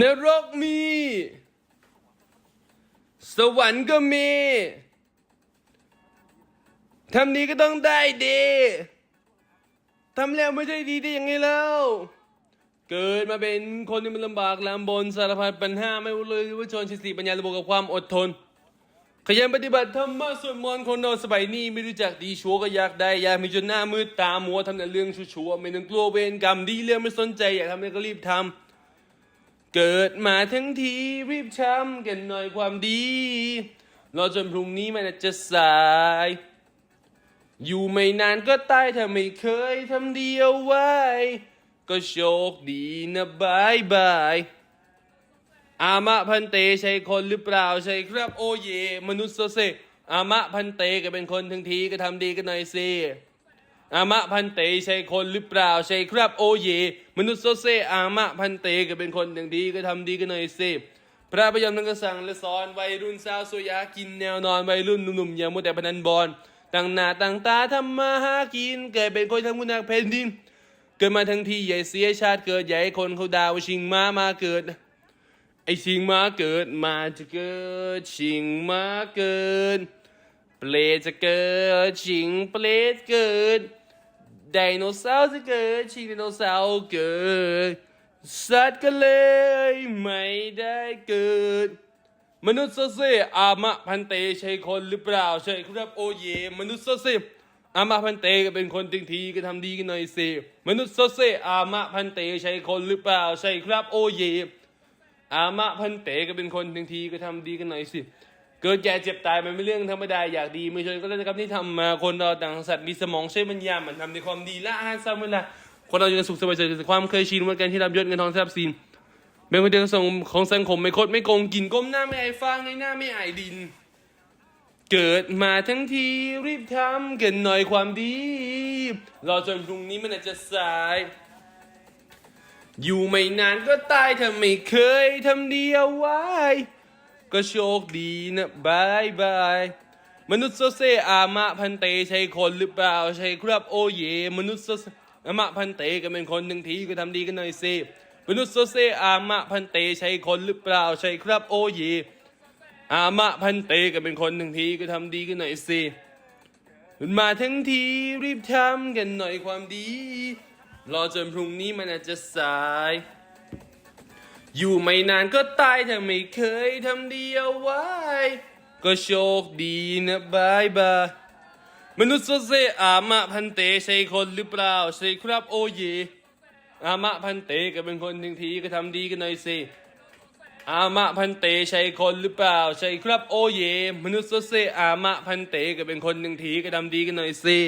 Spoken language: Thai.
นรกมี สวรรค์ก็มีทำดีก็ต้องได้ดีทำแล้วไม่ได้ดีได้ยังไงแล้ว เกิดมาเป็นคนที่มันลำบากลำบนสารพัดปัญหาไม่รู้เลยว่าชนชิสีปัญญาระบบกับความอดทน ขยันปฏิบัติธรรมะสวดมนต์คนเราสบายนี้ไม่รู้จักดีชั่วก็อยากได้อยากมีจนหน้ามืดตามัวทำแต่เรื่องชั่วๆไม่ต้องกลัวเวรกรรมดีเรื่องไม่สนใจอยากทำอะไรก็รีบทำ เกิดมาทั้งทีรีบช้ำกันหน่อยความดี รอจนพรุ่งนี้มันจะสาย อยู่ไม่นานก็ตายถ้าไม่เคยทำดีเอาไว้ ก็โชคดีนะบายบาย อามะพันเตใช่คนหรือเปล่าใช่ครับโอเย มนุษย์โซเซอามะพันเตก็เป็นคนทั้งทีก็ทำดีกันหน่อยสิ อามะพันเตใช่คนหรือเปล่าใช่ครับโอเย มนุษย์โซเซอามะพันเตก็เป็นคนทั้งทีก็ทำดีกันหน่อยสิพระพยอมท่านก็สั่งและสอนวัยรุ่นสาวสวยากินแนวนอนวัยรุ่นหนุ่มๆอย่ามัวแต่พนันบอลตั้งหน้าตั้งตาทำมาหากิน เกิดเป็นคนทำกุนักแผ่นดิน เกิดมาทั้งทีใหญ่เสียชาติเกิดใหญ่คนเขาดาวชิงมามาเกิดไอชิงมาเกิดมาจะเกิดชิงมาเกิด เปลจะเกิดชิงเปลตเกิดไดโนเสาร์จะเกิดชิงไดโนเสาร์เกิด สัตว์ก็เลยไม่ได้เกิด มนุษย์โซเซอามะพันเตใช่คนหรือเปล่าใช่ครับโอเย มนุษย์โซเซอามะพันเตก็เป็นคนติงทีก็ทำดีกันหน่อยสิมนุษย์โซเซอามะพันเตใช่คนหรือเปล่าใช่ครับโอเย อามะพันเตก็เป็นคนทั้งทีก็ทำดีกันหน่อยสิ เกิดแก่เจ็บตายมันไม่เรื่องธรรมดาอยากดีมือชนก็เล่นกับที่ทำมาคนเราต่างสัตว์มีสมองใช้ปัญญามันทำในความดีละอาหารซ้ำเวลาคนเราอยู่ในสุขสบายใจความเคยชินวันการที่รับยศเงินทองทรัพย์สินเป็นคนเดียวของของสังคมไม่คดไม่โกงกินก้มหน้าไม่ไอฟ้าในหน้าไม่ไอดิน เกิดมาทั้งทีรีบทำกันหน่อยความดีรอจนพรุ่งนี้มันอาจจะสาย อยู่ไม่นานก็ตายถ้าไม่เคยทำดีเอาไว้ ก็โชคดีนะบายบายมนุษย์โซเซอามะพันเตใช่คนหรือเปล่าใช่ครับโอเย มนุษย์โซเซอามะพันเตก็เป็นคนหนึ่งทีก็ทำดีกันหน่อยสิมนุษย์โซเซอามะพันเตใช่คนหรือเปล่าใช่ครับโอเย อามะพันเตก็เป็นคนหนึ่งทีก็ทำดีกันหน่อยสิมาทั้งทีรีบทำกันหน่อยความดี รอจนพรุ่งนี้มันอาจจะสาย อยู่ไม่นานก็ตายถ้าไม่เคยทำดีเอาไว้ ก็โชคดีนะบายบายมนุษย์โซเซอามะพันเตใช่คนหรือเปล่าใช่ครับโอเยอามะพันเตก็เป็นคนทั้งทีก็ทำดีกันหน่อยสิอามะพันเตใช่คนหรือเปล่าใช่ครับโอเย มนุษย์โซเซอามะพันเตก็เป็นคนหนึ่งทีก็ทำดีกันหน่อยสิ